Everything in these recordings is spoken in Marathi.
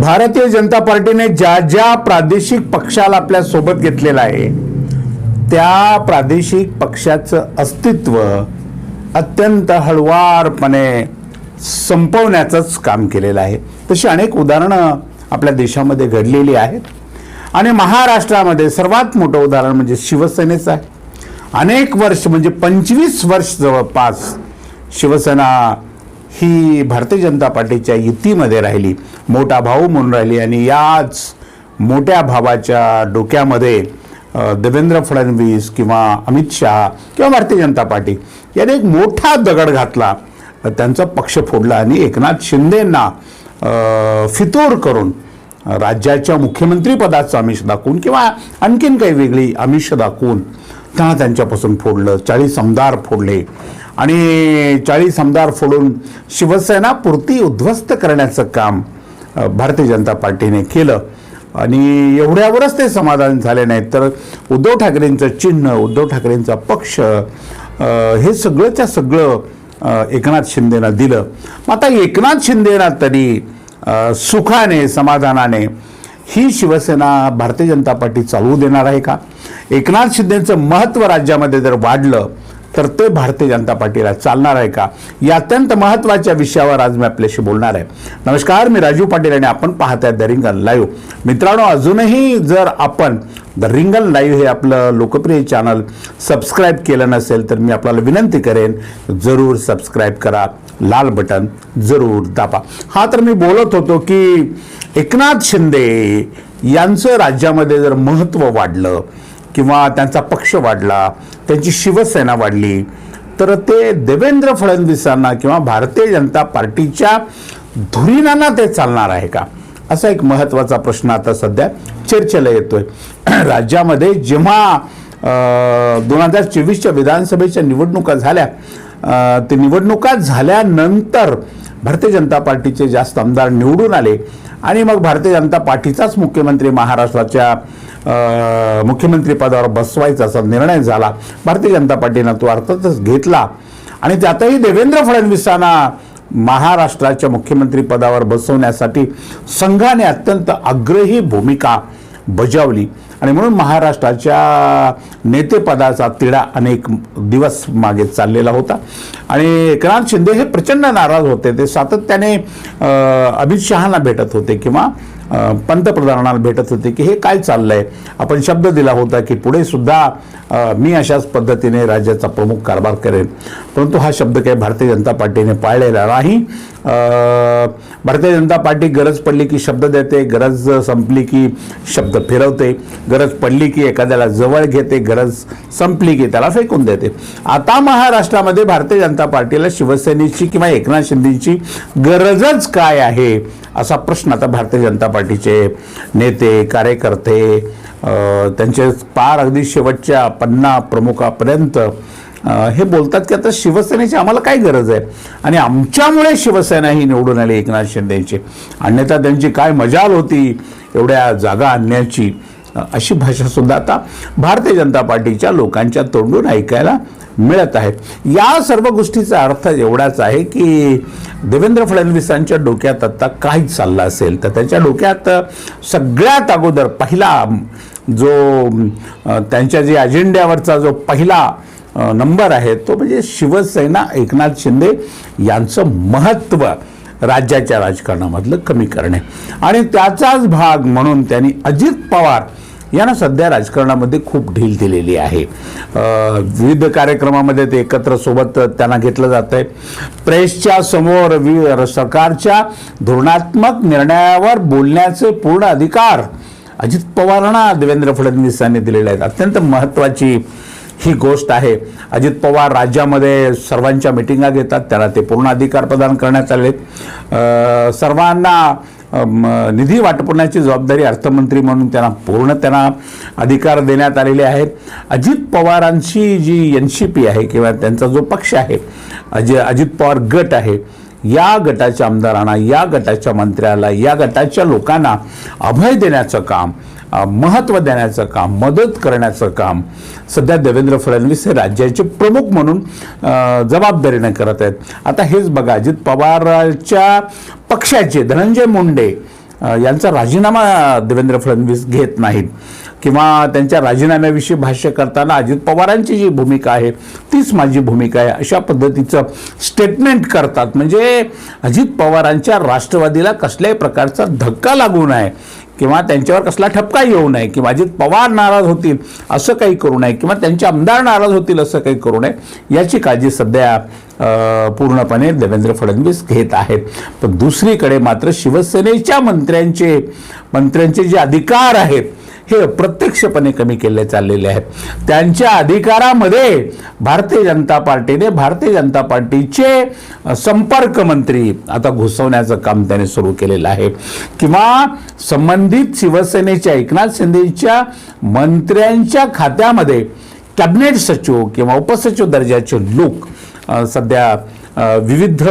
भारतीय जनता पार्टीने ज्या ज्या प्रादेशिक पक्षाला आपल्यासोबत घेतलेला आहे त्या प्रादेशिक पक्षाचं अस्तित्व अत्यंत हळवारपणे संपवण्याचंच काम केलेलं आहे. तशी अनेक उदाहरणं आपल्या देशामध्ये घडलेली आहेत. आणि महाराष्ट्रामध्ये सर्वात मोठं उदाहरण म्हणजे शिवसेनेचं आहे. अनेक वर्ष म्हणजे पंचवीस वर्ष जवळपास शिवसेना ही भारतीय जनता पार्टीच्या युतीमध्ये राहिली मोठा भाऊ म्हणून राहिली आणि याच मोठ्या भावाच्या डोक्यामध्ये देवेंद्र फडणवीस किंवा अमित शहा किंवा भारतीय जनता पार्टी याने एक मोठा दगड घातला. त्यांचा पक्ष फोडला आणि एकनाथ शिंदेंना फितूर करून राज्याच्या मुख्यमंत्रीपदाचं आमिष दाखवून किंवा आणखीन काही वेगळी आमिष दाखवून त्यांना त्यांच्यापासून फोडलं. चाळीस आमदार फोडले. आणि चाळीस आमदार फोडून शिवसेना पुरती उद्ध्वस्त करण्याचं काम भारतीय जनता पार्टीने केलं. आणि एवढ्यावरच ते समाधान झाले नाहीत. तर उद्धव ठाकरेंचं चिन्ह उद्धव ठाकरेंचा पक्ष हे सगळंच्या सगळं एकनाथ शिंदेनं दिलं. मग आता एकनाथ शिंदेना तरी सुखाने समाधानाने ही शिवसेना भारतीय जनता पार्टी चालवू देणार आहे का? एकनाथ शिंदेचं महत्त्व राज्यामध्ये जर वाढलं तर ते भारतीय जनता पार्टीला चालणार आहे का? या अत्यंत महत्त्वाच्या विषयावर आज मी आपल्याशी बोलणार आहे. नमस्कार मी राजू पाटील आणि आपण पाहत आहे द रिंगण लाईव्ह मित्रांनो अजूनही जर आपण द रिंगल लाईव्ह हे आपलं लोकप्रिय चॅनल सबस्क्राईब केलं नसेल तर मी आपल्याला विनंती करेन जरूर सबस्क्राईब करा. लाल बटन जरूर दाबा. हा तर मी बोलत होतो की एकनाथ शिंदे यांचं राज्यामध्ये जर महत्त्व वाढलं किंवा त्यांचा पक्ष वाढला त्यांची शिवसेना वाढली तर ते देवेंद्र फडणवीसांना किंवा भारतीय जनता पार्टीच्या धुरीणांना ते चालणार आहे का? असा एक महत्त्वाचा प्रश्न आता सध्या चर्चेला येतोय. राज्यामध्ये जेव्हा दोन हजार चोवीसच्या विधानसभेच्या निवडणुका झाल्या ते निवडणुका झाल्यानंतर भारतीय जनता पार्टीचे जास्त आमदार निवडून आले. आणि मग भारतीय जनता पार्टीचाच मुख्यमंत्री महाराष्ट्राच्या मुख्यमंत्रीपदावर बसवायचा असा निर्णय झाला. भारतीय जनता पार्टीनं तो अर्थातच घेतला. आणि त्यातही देवेंद्र फडणवीसांना महाराष्ट्राच्या मुख्यमंत्रीपदावर बसवण्यासाठी संघाने अत्यंत आग्रही भूमिका बजावली. आणि म्हणून महाराष्ट्राच्या नेतेपदाचा तिढा अनेक दिवस मागे चाललेला होता. आणि एकनाथ शिंदे हे प्रचंड नाराज होते. ते सातत्याने अमित शहाना भेटत होते किंवा पंतप्रधानांना भेटत होते की हे काय चाललं आहे आपण शब्द दिला होता की पुढे सुद्धा मी अशाच पद्धतीने राज्याचा प्रमुख कारभार करेन. परंतु हा शब्द काही भारतीय जनता पार्टीने पाळलेला नाही. भारतीय जनता पार्टी गरज पडली की शब्द देते गरज संपली की शब्द फिरवते. गरज पडली की एखाद्याला जवळ घेते गरज संपली की त्याला फेकून देते. आता महाराष्ट्रामध्ये भारतीय जनता पार्टीला शिवसेनेची किंवा एकनाथ शिंदेची गरजच काय आहे असा प्रश्न आता भारतीय जनता पार्टीचे नेते कार्यकर्ते त्यांचे पार अगदी शेवटच्या पन्ना प्रमुखापर्यंत हे बोलतात की आता शिवसेनेची आम्हाला काय गरज आहे? आणि आमच्यामुळे शिवसेना ही निवडून आली एकनाथ शिंदेची. अन्यथा त्यांची काय मजाल होती? एवढ्या जागा आणण्याची. अशी भाषासुद्धा आता भारतीय जनता पार्टीच्या लोकांच्या तोंडून ऐकायला मिळत आहे. या सर्व गोष्टीचा अर्थ एवढाच आहे की देवेंद्र फडणवीसांच्या डोक्यात आत्ता काय चाललं असेल तर त्याच्या डोक्यात सगळ्यात अगोदर पहिला जो त्यांच्या जे अजेंड्यावरचा जो पहिला नंबर आहे तो म्हणजे शिवसेना एकनाथ शिंदे यांचं महत्त्व. राज्याच्या राजकारणामधलं कमी करणे. आणि त्याचाच भाग म्हणून त्यांनी अजित पवार यांना सध्या राजकारणामध्ये खूप ढील दिलेली आहे. विविध कार्यक्रमामध्ये ते एकत्र सोबत त्यांना घेतलं जात आहे. प्रेसच्या समोर वि सरकारच्या धोरणात्मक निर्णयावर बोलण्याचे पूर्ण अधिकार अजित पवारांना देवेंद्र फडणवीस यांनी दिलेले आहेत. अत्यंत महत्त्वाची ही गोष्ट आहे. अजित पवार राज्यामध्ये सर्वांच्या मिटिंगा घेतात त्यांना ते पूर्ण अधिकार प्रदान करण्यात आले सर्वांना निधी वाटपण्याची जबाबदारी अर्थमंत्री म्हणून त्यांना पूर्ण त्यांना अधिकार देण्यात आलेले आहेत. अजित पवारांची जी एन सी पी आहे किंवा त्यांचा जो पक्ष आहे अजय अजित पवार गट आहे या गटाच्या आमदारांना या गटाच्या मंत्र्याला या गटाच्या लोकांना अभय देण्याचं काम महत्त्व देण्याचं काम मदत करण्याचं काम सध्या देवेंद्र फडणवीस हे राज्याचे प्रमुख म्हणून जबाबदारीने करत आहेत. आता हेच बघा अजित पवारच्या पक्षाचे धनंजय मुंडे यांचा राजीनामा देवेंद्र फडणवीस घेत नाहीत. किंवा त्यांच्या राजीनाम्याविषयी भाष्य करताना अजित पवारांची जी भूमिका आहे तीच माझी भूमिका आहे अशा पद्धतीचं स्टेटमेंट करतात. म्हणजे अजित पवारांच्या राष्ट्रवादीला कसल्याही प्रकारचा धक्का लागू नये. किंवा त्यांच्यावर कसला ठपका येऊ नये किंवा अजित पवार नाराज होतील असं काही करू नये किंवा त्यांचे आमदार नाराज होतील असं काही करू नये याची काळजी सध्या पूर्णपणे देवेंद्र फडणवीस घेत आहेत. पण दुसरीकडे मात्र शिवसेनेच्या मंत्र्यांचे मंत्र्यांचे जे अधिकार आहेत हे प्रत्यक्षपणे कमी केले चाललेले आहेत. त्यांच्या अधिकारामध्ये भारतीय जनता पार्टीने भारतीय जनता पार्टीचे संपर्क मंत्री आता घुसवण्याचं काम त्याने सुरू केलेलं आहे. किंवा संबंधित शिवसेनेच्या एकनाथ शिंदेच्या मंत्र्यांच्या खात्यामध्ये कॅबिनेट सचिव किंवा उपसचिव दर्जाचे लोक सध्या विविध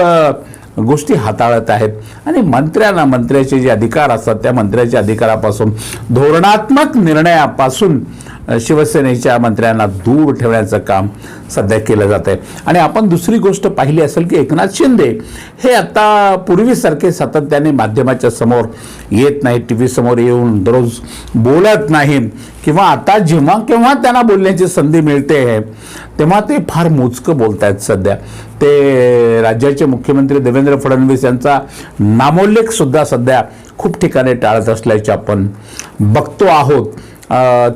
गोष्टी हाताळत आहेत. आणि मंत्र्यांना मंत्र्याचे जे अधिकार असतात त्या मंत्र्याच्या अधिकारापासून धोरणात्मक निर्णयापासून शिवसेनेच्या मंत्र्यांना दूर ठेवण्याचं काम सध्या केलं जात आहे. आणि आपण दुसरी गोष्ट पाहिली असेल की एकनाथ शिंदे हे आता पूर्वीसारखे सातत्याने माध्यमाच्या समोर येत नाहीत टी व्ही समोर येऊन दररोज बोलत नाही किंवा आता जेव्हा केव्हा त्यांना बोलण्याची संधी मिळते आहे तेव्हा ते फार मोजकं बोलत आहेत सध्या. ते राज्याचे मुख्यमंत्री देवेंद्र फडणवीस यांचा नामोल्लेखसुद्धा सध्या खूप ठिकाणी टाळत असल्याचे आपण बघतो आहोत.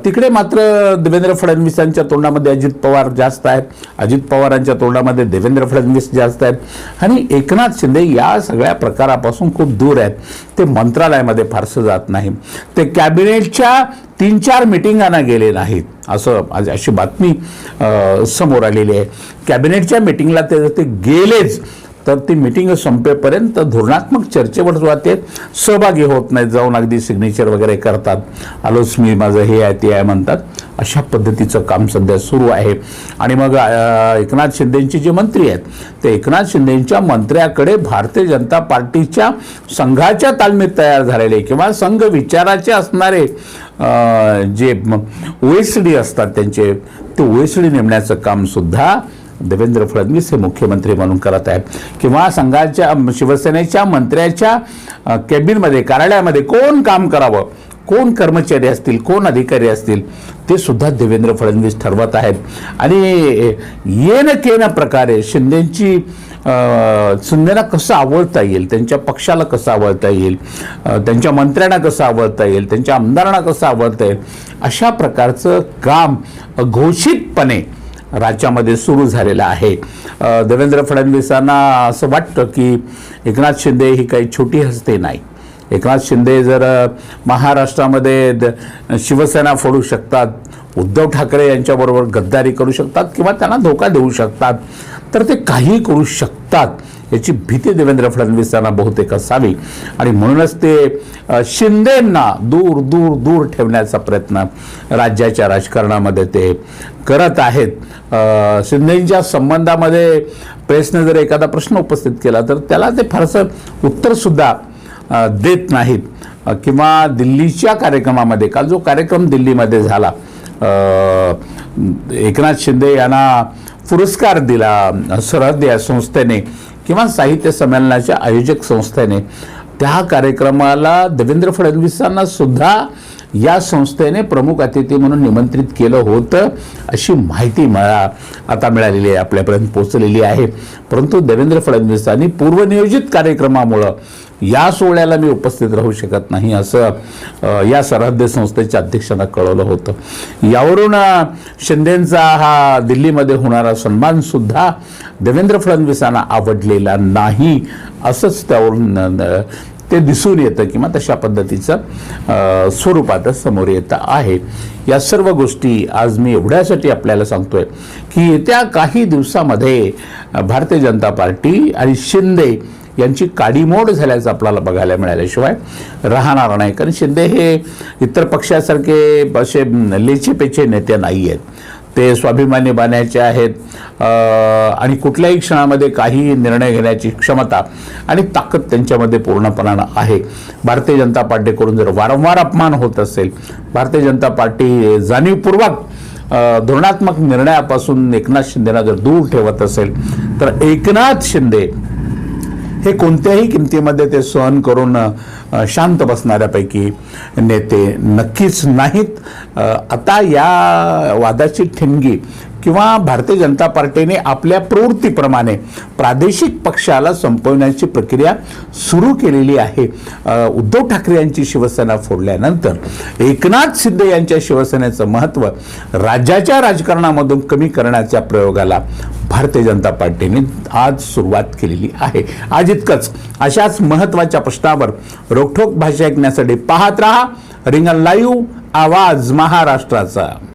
तिकडे मात्र देवेंद्र फडणवीसांच्या तोंडामध्ये अजित पवार जास्त आहेत. अजित पवारांच्या तोंडामध्ये देवेंद्र फडणवीस जास्त आहेत. आणि एकनाथ शिंदे या सगळ्या प्रकारापासून खूप दूर आहेत. ते मंत्रालयामध्ये फारसं जात नाही. ते कॅबिनेटच्या तीन चार मिटिंगांना गेले नाहीत असं अशी बातमी समोर आलेली आहे. कॅबिनेटच्या मिटिंगला ते जर ते गेलेच. तर ती मिटिंग संपेपर्यंत धोरणात्मक चर्चेवर सुरुवात ते सहभागी होत नाहीत जाऊन अगदी सिग्नेचर वगैरे करतात. आलोच मी माझं हे आहे ते आहे म्हणतात. अशा पद्धतीचं काम सध्या सुरू आहे. आणि मग एकनाथ शिंदेची जे मंत्री आहेत ते एकनाथ शिंदेंच्या मंत्र्याकडे भारतीय जनता पार्टीच्या संघाच्या तालमीत तयार झालेले किंवा संघ विचाराचे असणारे जे ओ एस डी असतात त्यांचे ते ओ एस डी नेमण्याचं कामसुद्धा देवेंद्र फडणवीस हे मुख्यमंत्री म्हणून करत आहेत. किंवा संघाच्या शिवसेनेच्या मंत्र्याच्या कॅबिनमध्ये कार्यालयामध्ये कोण काम करावं? कोण कर्मचारी असतील? कोण अधिकारी असतील? ते सुद्धा देवेंद्र फडणवीस ठरवत आहेत. आणि येन केन प्रकारे शिंदेची शिंदेना कसं आवडता येईल? त्यांच्या पक्षाला कसं आवडता येईल? त्यांच्या मंत्र्यांना कसं आवडता येईल? त्यांच्या आमदारांना कसं आवडता येईल? अशा प्रकारचं काम घोषितपणे राज्यामध्ये सुरू झालेलं आहे. देवेंद्र फडणवीसांना असं वाटतं की एकनाथ शिंदे ही काही छोटी हस्ते नाही. एकनाथ शिंदे जर महाराष्ट्रामध्ये द- शिवसेना फोडू शकतात उद्धव ठाकरे यांच्याबरोबर गद्दारी करू शकतात किंवा त्यांना धोका देऊ शकतात तर ते काही करू शकतात. याची भीती देवेंद्र फडणवीसांना बहुतेक असावी. आणि म्हणूनच ते शिंदेंना दूर दूर दूर ठेवण्याचा प्रयत्न राज्याच्या राजकारणामध्ये ते करत आहेत. शिंदेच्या शिंदेंच्या संबंधामध्ये प्रेसने जर एखादा प्रश्न उपस्थित केला तर त्याला ते फारसं उत्तरसुद्धा देत नाहीत. किंवा दिल्लीच्या कार्यक्रमामध्ये काल जो कार्यक्रम दिल्लीमध्ये झाला एकनाथ शिंदे यांना पुरस्कार दिला सरहद या संस्थेने किंवा साहित्य संमेलनाच्या आयोजक संस्थेने त्या कार्यक्रमाला देवेंद्र फडणवीसांना सुद्धा या संस्थेने प्रमुख अतिथी म्हणून निमंत्रित केलं होतं अशी माहिती मला आता मिळालेली आहे आपल्यापर्यंत पोचलेली आहे. परंतु देवेंद्र फडणवीसांनी पूर्वनियोजित कार्यक्रमामुळं या सोहळ्याला मी उपस्थित राहू शकत नाही असं या सरहद्द संस्थेच्या अध्यक्षांना कळवलं होतं. यावरून शिंदेंचा हा दिल्लीमध्ये होणारा सन्मानसुद्धा देवेंद्र फडणवीसांना आवडलेला नाही असंच त्यावरून न- ते दिसून येतं किंवा तशा पद्धतीचं स्वरूप स्वरूपात समोर येतं आहे. या सर्व गोष्टी आज मी एवढ्यासाठी आपल्याला सांगतोय की येत्या काही दिवसामध्ये भारतीय जनता पार्टी आणि शिंदे यांची काडीमोड झाल्याचं आपल्याला बघायला मिळाल्याशिवाय राहणार नाही. कारण शिंदे हे इतर पक्षासारखे असे लेचेपेचे नेते नाही आहेत. ते स्वाभिमानी बाण्याचे आहेत. आणि कुठल्याही क्षणामध्ये काही निर्णय घेण्याची क्षमता आणि ताकद त्यांच्यामध्ये पूर्णपणानं आहे. भारतीय जनता पार्टीकडून जर वारंवार अपमान होत असेल भारतीय जनता पार्टी जाणीवपूर्वक धोरणात्मक निर्णयापासून एकनाथ शिंदेना जर दूर ठेवत असेल तर एकनाथ शिंदे हे कोणत्याही किमतीमध्ये ते सहन करून शांत बसणाऱ्यापैकी नेते नक्कीच नाहीत. आता या वादाची ठिणगी किंवा भारतीय जनता पार्टीने आपल्या प्रवृत्तीप्रमाणे प्रादेशिक पक्षाला संपवण्याची प्रक्रिया सुरू केलेली आहे. उद्धव ठाकरे यांची शिवसेना फोडल्यानंतर एकनाथ शिंदे यांच्या शिवसेनेचं महत्त्व राज्याच्या राजकारणामधून कमी करण्याच्या प्रयोगाला भारतीय जनता पार्टीने आज सुरुवात केलेली आहे. आज इतकंच. अशाच महत्त्वाच्या प्रश्नावर रोखठोक भाषा ऐकण्यासाठी पाहत राहा. रिंगण लाईव्ह आवाज महाराष्ट्राचा.